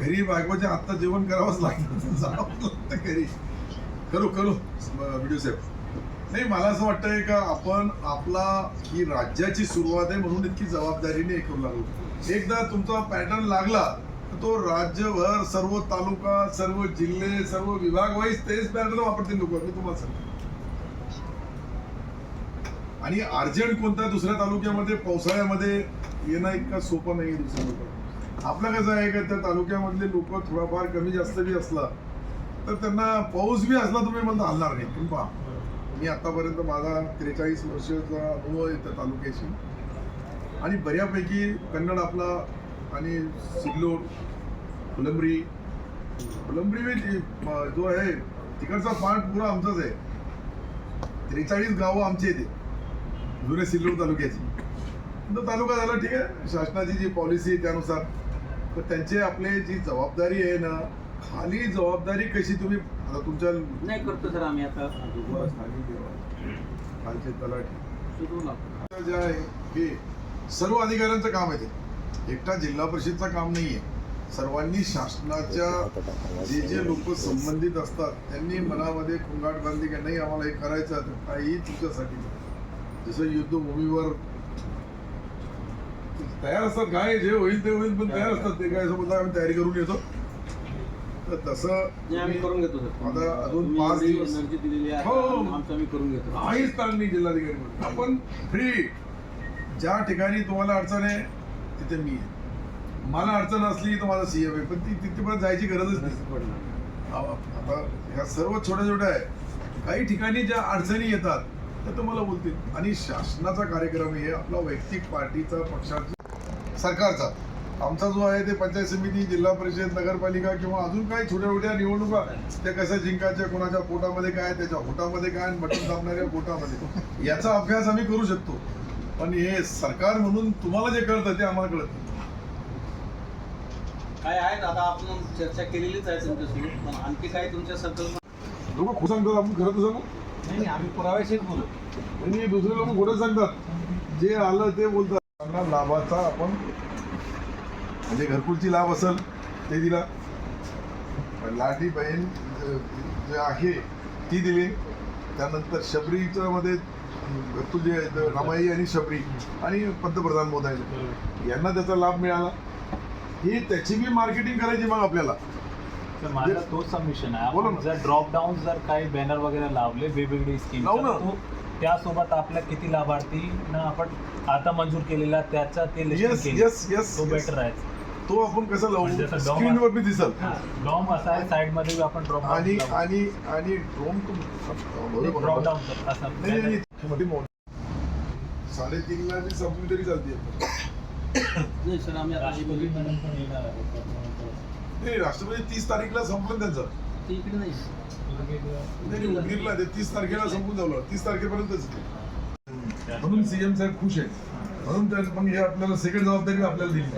घरी बायकोच्या आत्ता जेवण करावंच लागतं लागतं घरी. करू करू. व्हिडिओ साहेब. नाही मला असं वाटतंय का आपण आपला ही राज्याची सुरुवात आहे म्हणून इतकी जबाबदारीने हे करू लागलो. एकदा तुमचा पॅटर्न लागला तर तो राज्यभर सर्व तालुका सर्व जिल्हे सर्व विभाग वाईज तेच पॅटर्न वापरतील लोक. मी तुम्हाला सांगतो. आणि अर्जंट कोणत्या दुसऱ्या तालुक्यामध्ये पावसाळ्यामध्ये येणं इतकं सोपं नाही दुसऱ्या लोकांना. आपलं कसं आहे का त्या तालुक्यामधले लोक थोडाफार कमी जास्त बी असला तर त्यांना पाऊस बी असला तुम्ही म्हणता हलणार नाही. तुम्ही पहा. मी आतापर्यंत माझा त्रेचाळीस वर्षाचा अनुभव आहे त्या तालुक्याशी. आणि बऱ्यापैकी कन्नड आपला आणि सिल्लोड फुलंबरी फुलंबरी बी जो आहे तिकडचा पार्ट पुरा आमचाच आहे. त्रेचाळीस गावं आमची येते जुने सिल्लोड तालुक्याची. तो तालुका झाला ठीक आहे. शासनाची जी पॉलिसी आहे त्यानुसार तर त्यांचे आपले जी जबाबदारी आहे ना खाली जबाबदारी कशी तुम्ही आता तुमच्या नाही करतो सर आम्ही आता. खालचे तलाठी. जे आहे हे सर्व अधिकाऱ्यांचं काम आहे ते. एकटा जिल्हा परिषदचं काम नाहीये. सर्वांनी शासनाच्या जे जे लोक संबंधित असतात त्यांनी मनामध्ये खुंगाट बांधली की नाही आम्हाला हे करायचं आहे, तर काही तुमच्यासाठी जसं युद्धभूमीवर तयार असतात काय जे होईल ते होईल पण तयार असतात ते काय समजा आम्ही तयारी करून येतो तर तसं आम्ही करून घेतो सर. आता अजून पाच दिवस- एनर्जी दिलेली आहे हो. आमचं आम्ही करून घेतो. काहीच ताण नाही जिल्हाधिकारी म्हणून. आपण फ्री ज्या ठिकाणी तुम्हाला अडचण आहे तिथे मी आहे. मला अडचण असली तर माझा सीएम आहे पण ती तिथपर्यंत जायची गरजच नाही. आ- आता ह्या सर्व छोट्या छोट्या आहे. काही ठिकाणी ज्या अडचणी येतात त्या तुम्हाला बोलतील आणि शासनाचा कार्यक्रम आहे आपला वैयक्तिक पार्टीचा पक्षाचा सरकारचा. आमचा जो आहे ते पंचायत समिती जिल्हा परिषद नगरपालिका किंवा अजून काही छोट्या छोट्या निवडणुका त्या कशा जिंकायच्या कोणाच्या पोटामध्ये काय त्याच्या होटामध्ये काय आणि बटन दाबणाऱ्या पोटामध्ये. याचा अभ्यास आम्ही करू शकतो. पण हे सरकार म्हणून तुम्हाला जे कळतं ते आम्हाला कळत. नाही. काय आहेत? आता आपण चर्चा केलेलीच आहे तुमच्यासोबत पण आणखी काय तुमच्या संकल्पना लोक सांगतात आपण खरं तर सांगू? नाही आम्ही पुराव्याशीच बोलू. म्हणजे दुसरे लोक खोटं सांगतात. जे आलं ते बोलतात. त्यांना लाभाचा आपण म्हणजे घरकुलची लाभ असेल ते दिला. लाठी बहीण जे आहे ती दिली. त्यानंतर शबरीचं मध्ये घरकुल जे रमाई आणि शबरी आणि पंतप्रधान मोदी यांना त्याचा लाभ मिळाला. ही त्याची बी मार्केटिंग करायची मग आपल्याला. माझा तोच सबमिशन आहे. बोला आपण. जर ड्रॉप डाऊन जर काही बॅनर वगैरे लावले वेगवेगळी स्कीम लावू ना. त्यासोबत आपल्या किती लाभार्थी ना आपण आता मंजूर केलेला त्याचा ते listing येस केली. येस येस तो बेटर आहे. तो आपण कसा म्हणजे लावू असं डॉम- स्क्रीनवर बी दिसल. डॉम असा आहे साइडमध्ये बी आपण ड्रॉप आणि आणि आणि ड्रोन ड्रॉप डाऊन असं नाही नाही, मोठी मोठी साडेतीनला बी संपली तरी चालते नाही सर आम्ही आता येणार आहेत. नाही राष्ट्रपती तीस तारीखला संपलं त्यांचं. ते इकडे नाही. उदगीरला ते तीस तारखेला संपून जावलं तीस तारखेपर्यंतच म्हणून सीएम साहेब खुश आहेत. म्हणून त्या मग हे आपल्याला सेकंड जबाबदारी आपल्याला दिली.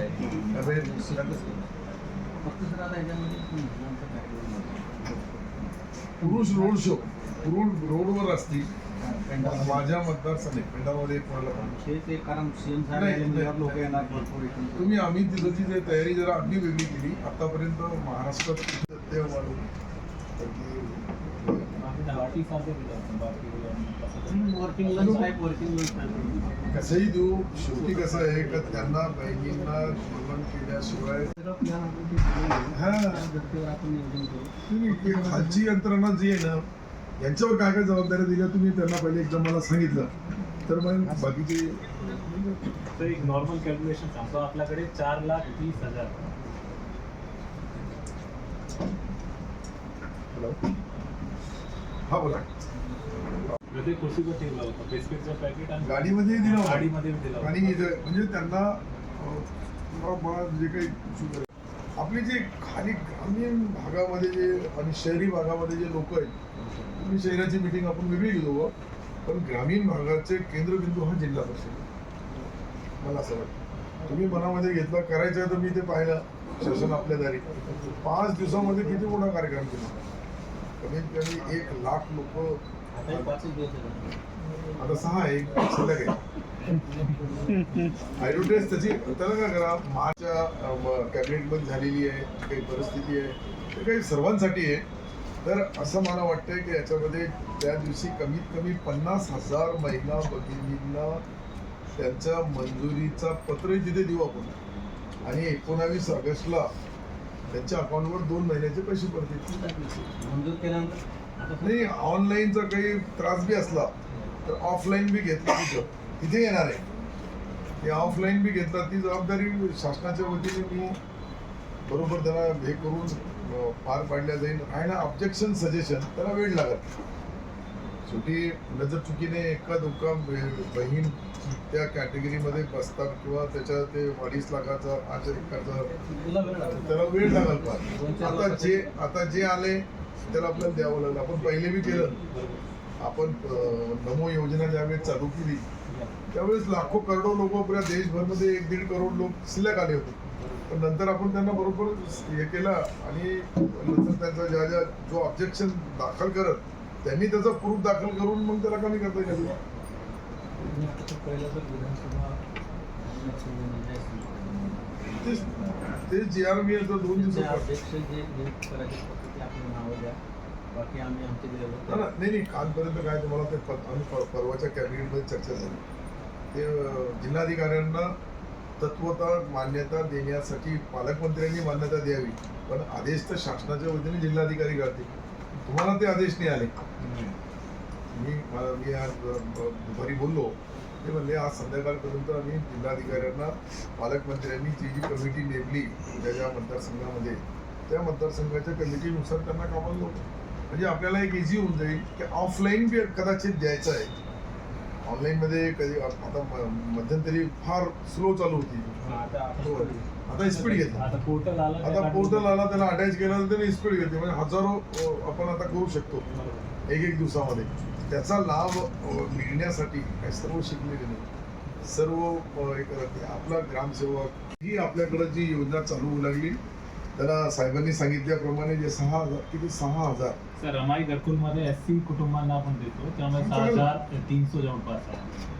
त्यामुळे फक्त सर आता ह्याच्यामध्ये महिलांचा कार्यक्रम पुरुष रोड शो. पुरुष रोडवर असतील. माझ्या मतदारसंघात पेंडामध्ये कोणाला पण. कारण सीएम साहेब लोक येणार भरपूर. तुम्ही आम्ही तिथची जे तयारी जरा अगदी वेगळी केली. आतापर्यंत महाराष्ट्रात ते आम्ही टाईप कसंही देऊ शेवटी कसं आहे का त्यांना बहिणींना जेवण केल्याशिवाय हा. धर्तीवर आपण नियोजन करू. तुम्ही ते खालची यंत्रणा जी आहे ना यांच्यावर काय काय जबाबदाऱ्या दिल्या तुम्ही त्यांना पहिले एकदा मला सांगितलं तर मग बाकीचे तर एक नॉर्मल कॅल्क्युलेशन सांगतो आपल्याकडे चार लाख तीस हजार हा बोला मध्ये कृषीचं ठेवलं होतं बिस्किटचं पॅकेट आणि गाडीमध्ये दिलं. गाडीमध्ये दिलं. आणि म्हणजे त्यांना अं, मला- जे काही. आपली जे खाली ग्रामीण भागामध्ये जे आणि शहरी भागामध्ये जे लोक आहेत तुम्ही शहराची मिटिंग आपण वेगळी घेऊ पण ग्रामीण भागाचे केंद्रबिंदू हा जिल्हा परिषद. मला असं वाटतं. तुम्ही मनामध्ये घेतला करायचं आहे तर मी ते पाहिलं. शासन आपल्या दारी. पाच दिवसामध्ये किती मोठा कार्यक्रम केला? कमीत कमी एक लाख लोक आता सहा एक शिल्लक आहे. ॲडव्हर्टाईज त्याची त्याला काय करा मार्चच्या कॅबिनेटमध्ये झालेली आहे काही परिस्थिती आहे ते काही सर्वांसाठी आहे. तर असं मला वाटतंय की याच्यामध्ये त्या दिवशी कमीत कमी पन्नास हजार महिला भगिनींना त्यांच्या मंजुरीचा पत्रही तिथे देऊ आपण. आणि एकोणावीस ऑगस्टला त्यांच्या अकाउंटवर दोन महिन्याचे पैसे पडतील. मंजूर केल्यानंतर? आता नाही ऑनलाईनचा काही त्रास बी असला. तर ऑफलाईन बी घेतला तिथं तिथे येणार आहे. ते ऑफलाईन बी घेतला ती जबाबदारी शासनाच्या वतीने मी बरोबर त्याला हे करून पार पाडल्या जाईल आणि ऑब्जेक्शन सजेशन त्याला वेळ लागत शेवटी नजर चुकीने एका दुका बहीण त्या कॅटेगरीमध्ये बसतात किंवा त्याच्या ते अडीच लाखाचा पाच एकरचा वेळ लागेल. त्याला वेळ लागल फार आता जे आता जे आले त्याला आपल्याला द्यावं लागलं. आपण पहिले बी केलं. आपण नमो योजना ज्यावेळेस चालू केली त्यावेळेस लाखो करोडो लोक पुऱ्या देशभरमध्ये एक दीड करोड लोक शिल्लक आले होते. पण नंतर आपण त्यांना बरोबर हे केलं आणि नंतर त्यांचा ज्या ज्या जो ऑब्जेक्शन दाखल करत त्यांनी त्याचा प्रूफ दाखल करून मग त्याला कमी करता येईल. तेच ते आर मी दोन दिवसात. बाकी आम्ही आमचे नाही नाही कालपर्यंत काय तुम्हाला ते आम्ही परवाच्या कॅबिनेटमध्ये चर्चा झाली. ते जिल्हाधिकाऱ्यांना तत्वता मान्यता देण्यासाठी पालकमंत्र्यांनी मान्यता द्यावी. पण आदेश तर शासनाच्या वतीने जिल्हाधिकारी करतील तुम्हाला ते आदेश नाही आले. मी मी आज दुपारी बोललो. ते म्हणले आज संध्याकाळपर्यंत आम्ही जिल्हाधिकाऱ्यांना पालकमंत्र्यांनी जी जी कमिटी नेमली ज्या ज्या मतदारसंघामध्ये त्या मतदारसंघाच्या कमिटीनुसार त्यांना कामाला लावतो म्हणजे आपल्याला एक इझी होऊन जाईल की ऑफलाईन बी कदाचित द्यायचं आहे. ऑनलाईनमध्ये कधी आता मध्यंतरी फार स्लो चालू होती. आता हो. स्पीड घेतली. आता पोर्टल आला आता पोर्टल आला त्याला अटॅच केलं तर त्याने स्पीड घेतली. म्हणजे हजारो आपण आता करू शकतो. एक एक दिवसामध्ये. त्याचा लाभ मिळण्यासाठी काय सर्व शिकलेले नाही सर्व हे करत आपला ग्रामसेवक ही आपल्याकडं जी योजना चालू होऊ लागली त्याला साहेबांनी सांगितल्याप्रमाणे जे सहा हजार किती सहा हजार सर रमाई घरकुलमध्ये एस सी कुटुंबांना आपण देतो. त्यामुळे सहा हजार तीनशे जवळपास आहे.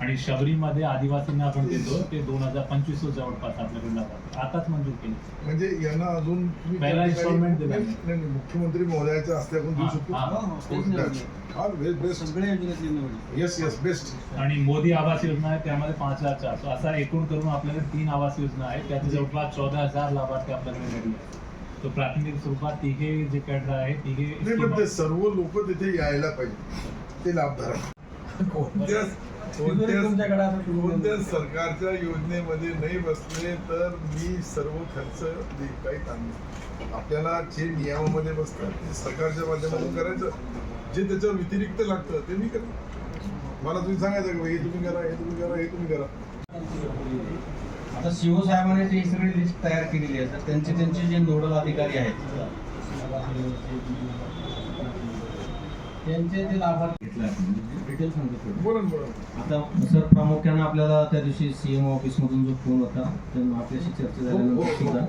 आणि शबरीमध्ये आदिवासींना आपण देतो. ते दोन हजार पंचवीस जवळपास आपल्याकडे जातात आताच मंजूर केली. म्हणजे यांना अजून तुम्ही पहिला त्या ठिकाणी- installment दिला. नाही, नाही, नाही, मुख्यमंत्री महोदयाच्या हस्ते आपण देऊ हा, शकतो. हा. हो, हो. हा बेस्ट सगळ्या योजनेतली येस येस बेस्ट आणि मोदी आवास योजना आहे त्यामध्ये पाच हजार चारशे असा एकूण करून आपल्याकडे तीन आवास योजना आहे त्याचे जवळपास चौदा हजार लाभार्थी आपल्याकडे घडले आहेत. तो प्राथमिक स्वरूपात तिघे जे कॅडर आहे तिघे नाही पण ते सर्व लोक तिथे यायला पाहिजे. ते लाभधारक कोणत्या कोणत्या तुमच्याकडे आता तुम्ही- कोणत्या सरकारच्या योजनेमध्ये नाही बसले तर मी सर्व खर्च काही ताण आपल्याला जे नियमामध्ये बसतात ते सरकारच्या माध्यमातून करायचं. जे त्याच्या व्यतिरिक्त लागतं ते मी करेन मला तुम्ही सांगायचं का हे तुम्ही करा हे तुम्ही करा हे तुम्ही करा. आता शिव साहेबांनी जी सगळी लिस्ट तयार केलेली आहे तर त्यांचे त्यांचे जे नोडल अधिकारी आहेत त्यांचे जे लाभार्थी घेतले डिटेल सांगतो. आता सर प्रामुख्याने आपल्याला त्या दिवशी सीएम ऑफिस मधून जो फोन होता आपल्याशी चर्चा हो, हो, झाल्यानंतर हो. सुद्धा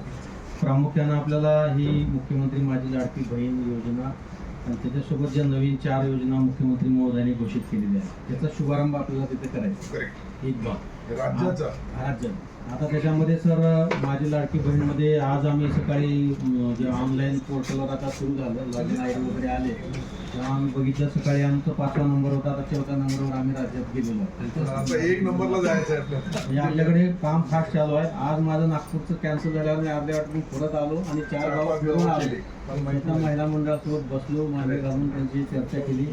प्रामुख्याने आपल्याला ही मुख्यमंत्री माझी लाडकी बहीण योजना आणि त्याच्यासोबत ज्या नवीन चार योजना मुख्यमंत्री महोदयांनी घोषित केलेल्या आहेत त्याचा शुभारंभ आपल्याला तिथे करायचा एक भाग राज्याचा. राज्यात आता त्याच्यामध्ये सर माझी लाडकी बहीणमध्ये आज आम्ही सकाळी जे ऑनलाईन पोर्टलवर आता सुरू झालं लॉगिन आय डी वगैरे आले. तेव्हा आम्ही बघितलं सकाळी आमचा पाचवा नंबर होता आता चौथ्या नंबरवर आम्ही राज्यात गेलेलो. एक नंबरला जायचं म्हणजे आपल्याकडे काम फास्ट चालू आहे. आज माझं नागपूरचं कॅन्सल झाल्यावर मी अर्ध्या वाटून परत आलो आणि चार गाव फिरून आलो. महिला मंडळासोबत बसलो मागे घालून त्यांची चर्चा केली.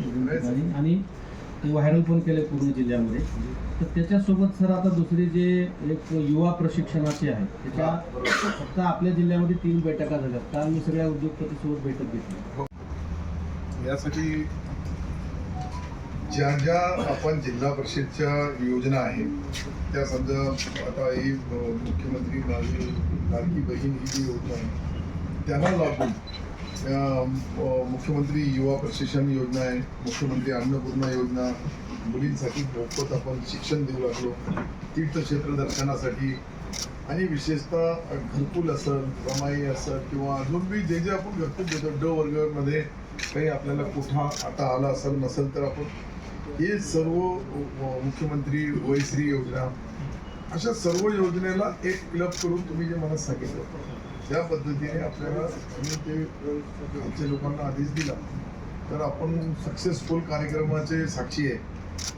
आणि ते व्हायरल पण केले पूर्ण जिल्ह्यामध्ये. तर त्याच्यासोबत सर आता दुसरी जे एक युवा प्रशिक्षणाचे आहे त्याच्या फक्त आपल्या जिल्ह्यामध्ये तीन बैठका झाल्या काल मी सगळ्या उद्योगपतीसोबत बैठक घेतली. यासाठी ज्या ज्या आपण जिल्हा परिषदच्या योजना आहेत त्या समजा आता ही मुख्यमंत्री माझी लाडकी बहीण ही जी योजना आहे त्यांना लागून मुख्यमंत्री युवा प्रशिक्षण योजना आहे मुख्यमंत्री अन्नपूर्णा योजना मुलींसाठी मोफत आपण शिक्षण देऊ लागलो तीर्थक्षेत्र दर्शनासाठी आणि विशेषतः घरकुल असेल रमाई असेल किंवा अजून बी जे जे आपण घरकुल देतो ड वर्गमध्ये काही आपल्याला कुठं आता आला असेल नसेल तर आपण हे सर्व मुख्यमंत्री वयश्री योजना अशा सर्व योजनेला एक क्लब करून तुम्ही जे मला सांगितलं त्या पद्धतीने आपल्याला ते आमच्या लोकांना आदेश दिला तर आपण सक्सेसफुल कार्यक्रमाचे साक्षी आहे.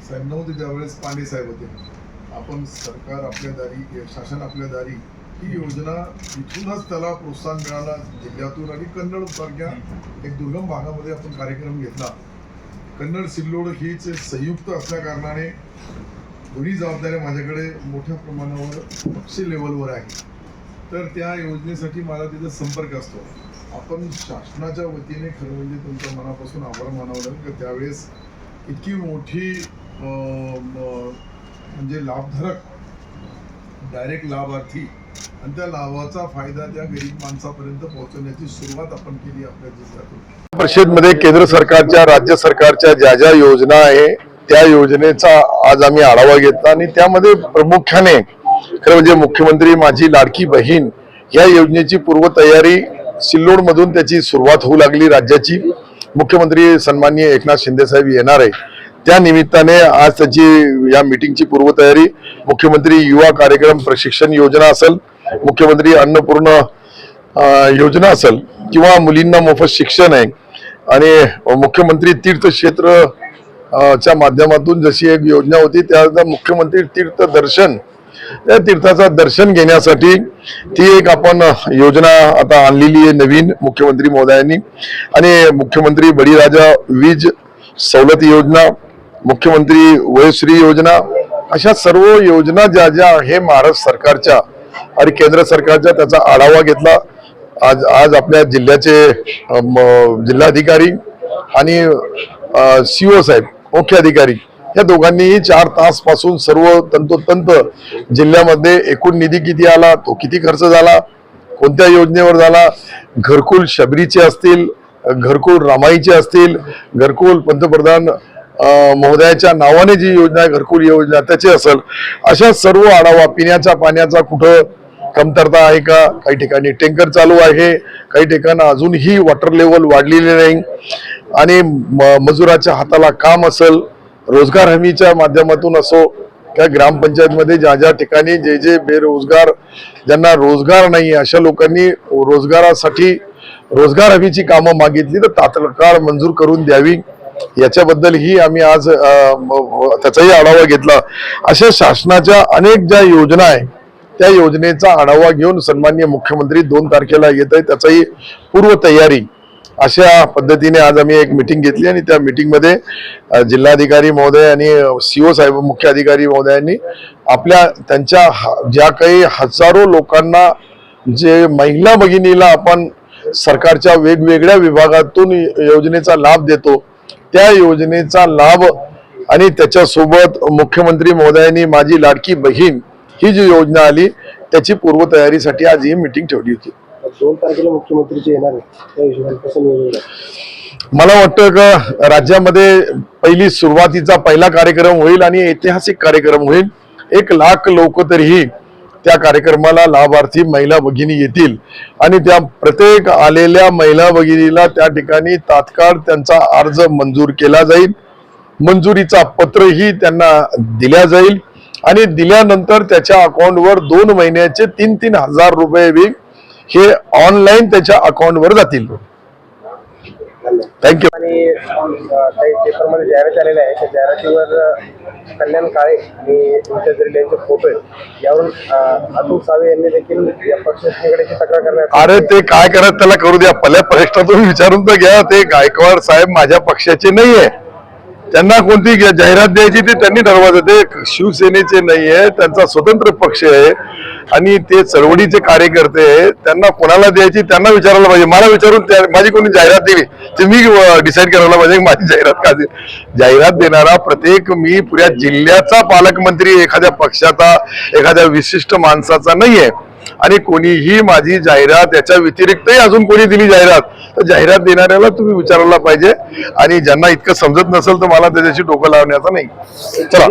साहेब नव्हते त्यावेळेस पांडे साहेब होते. आपण सरकार आपल्या दारी शासन आपल्या दारी ही योजना इथूनच त्याला प्रोत्साहन मिळाला जिल्ह्यातून आणि कन्नड सारख्या एक दुर्गम भागामध्ये आपण कार्यक्रम घेतला. कन्नड सिल्लोड हीच संयुक्त असल्या कारणाने दोन्ही जबाबदाऱ्या माझ्याकडे मोठ्या प्रमाणावर पक्षी लेवलवर आहे. तर त्या योजनेसाठी मला तिथं संपर्क असतो. आपण शासनाच्या वतीने खरं म्हणजे तुमच्या मनापासून आभार मानावं लागेल. की त्यावेळेस इतकी मोठी म्हणजे लाभधारक डायरेक्ट लाभार्थी आणि त्या लाभाचा फायदा त्या गरीब माणसापर्यंत पोहोचवण्याची सुरुवात आपण केली आपल्या जिल्ह्यातून. परिषदमध्ये केंद्र सरकारच्या राज्य सरकारच्या ज्या ज्या योजना आहे त्या योजनेचा आज आम्ही आढावा घेतला आणि त्यामध्ये प्रामुख्याने खरं म्हणजे मुख्यमंत्री माझी लाडकी बहीण या योजनेची पूर्वतयारी सिल्लोड मधून त्याची सुरुवात होऊ लागली राज्याची. मुख्यमंत्री सन्माननीय एकनाथ शिंदेसाहेब येणार आहे. त्या निमित्ताने आज त्याची या मिटिंगची पूर्वतयारी मुख्यमंत्री युवा कार्यक्रम प्रशिक्षण योजना असेल मुख्यमंत्री अन्नपूर्ण योजना असेल किंवा मुलींना मोफत शिक्षण आहे आणि मुख्यमंत्री तीर्थक्षेत्र च्या माध्यमातून जशी एक योजना होती त्या मुख्यमंत्री तीर्थ दर्शन त्या तीर्थाचा दर्शन घेण्यासाठी ती एक आपण योजना आता आणलेली आहे नवीन मुख्यमंत्री महोदयांनी. आणि मुख्यमंत्री बळीराजा वीज सवलत योजना मुख्यमंत्री वयश्री योजना अशा सर्व योजना ज्या ज्या हे महाराष्ट्र सरकारच्या आणि केंद्र सरकारच्या त्याचा आढावा घेतला. आज आज आपल्या जिल्ह्याचे जिल्हाधिकारी आणि सीओ साहेब मुख्य अधिकारी या दोघांनीही चार तासपासून सर्व तंतोतंत जिल्ह्यामध्ये एकूण निधी किती आला तो किती खर्च झाला कोणत्या योजनेवर झाला घरकुल शबरीचे असतील घरकुल रामाईचे असतील घरकुल पंतप्रधान महोदयाच्या नावाने जी योजना आहे घरकुल योजना त्याची असेल अशा सर्व आढावा पिण्याच्या पाण्याचा कुठं कमतरता आहे का? काही ठिकाणी टँकर चालू आहे काही ठिकाणी अजूनही वॉटर लेवल वाढलेली नाही आणि म- मजुराच्या हाताला काम असेल रोजगार हमीच्या माध्यमातून असो किंवा ग्रामपंचायतमध्ये ज्या ज्या ठिकाणी जे जे बेरोजगार ज्यांना रोजगार नाही अशा लोकांनी रोजगारासाठी रोजगार हमीची कामं मागितली तर तात्काळ मंजूर करून द्यावी. याच्याबद्दलही आम्ही आज म- त्याचाही आढावा घेतला. अशा शासनाच्या अनेक ज्या योजना आहे त्या योजनेचा आढावा घेऊन सन्मान्य मुख्यमंत्री दोन तारखेला येत आहे त्याचाही पूर्व तयारी अशा पद्धतीने आज आम्ही एक मिटिंग घेतली आणि त्या मिटिंगमध्ये जिल्हाधिकारी महोदय आणि सीओ साहेब मुख्य अधिकारी महोदयांनी आपल्या त्यांच्या ज्या काही हजारो लोकांना जे महिला भगिनीला आपण सरकारच्या वेगवेगळ्या विभागातून योजनेचा लाभ देतो त्या योजनेचा लाभ आणि त्याच्यासोबत मुख्यमंत्री महोदयांनी माझी लाडकी बहीण ही जी योजना आली त्याची पूर्वतयारीसाठी आज ही मिटिंग ठेवली होती. दोन तारखेला मुख्यमंत्रीचे येणार त्या हिशोबाने कसं नियोजन मला वाटतं का राज्यामध्ये पहिली सुरुवातीचा पहिला कार्यक्रम होईल आणि ऐतिहासिक कार्यक्रम होईल. एक लाख लोक तरीही त्या कार्यक्रमाला लाभार्थी महिला भगिनी येतील. आणि त्या प्रत्येक आलेल्या महिला भगिनीला त्या ठिकाणी तात्काळ त्यांचा अर्ज मंजूर केला जाईल. मंजुरीचा पत्रही त्यांना दिल्या जाईल. आणि दिल्यानंतर त्याच्या अकाउंटवर दोन महिन्याचे तीन तीन हजार रुपये वेग हे ऑनलाईन त्याच्या अकाउंटवर जातील. थँक्यू आणि अं, काही पेपरमध्ये जाहिरात आलेल्या आहे त्या जाहिरातीवर कल्याण काळे आणि विद्याधरी यांचे फोटो आहेत यावरून अतुल सावे यांनी देखील या पक्षाकडे तक्रार करण्यात अरे ते काय करत त्याला करू द्या. पहिल्या प्रश्नातून विचारून तर घ्या. ते गायकवाड साहेब माझ्या पक्षाचे नाहीये. त्यांना कोणती जाहिरात द्यायची ते त्यांनी ठरवायचं. ते शिवसेनेचे नाहीये. त्यांचा स्वतंत्र पक्ष आहे. आणि ते चळवळीचे कार्यकर्ते त्यांना कोणाला द्यायची त्यांना विचारायला पाहिजे. मला विचारून त्या- माझी कोणी जाहिरात दिली ते मी डिसाईड करायला पाहिजे माझी जाहिरात का दे जाहिरात देणारा प्रत्येक मी पुऱ्या जिल्ह्याचा पालकमंत्री एखाद्या पक्षाचा एखाद्या विशिष्ट माणसाचा नाहीये. आणि कोणीही माझी जाहिरात याच्या व्यतिरिक्तही अजून कोणी दिली जाहिरात तर जाहिरात देणाऱ्याला तुम्ही विचारायला पाहिजे. आणि ज्यांना इतकं समजत नसेल तर मला त्याच्याशी डोकं लावण्याचा नाही. चला.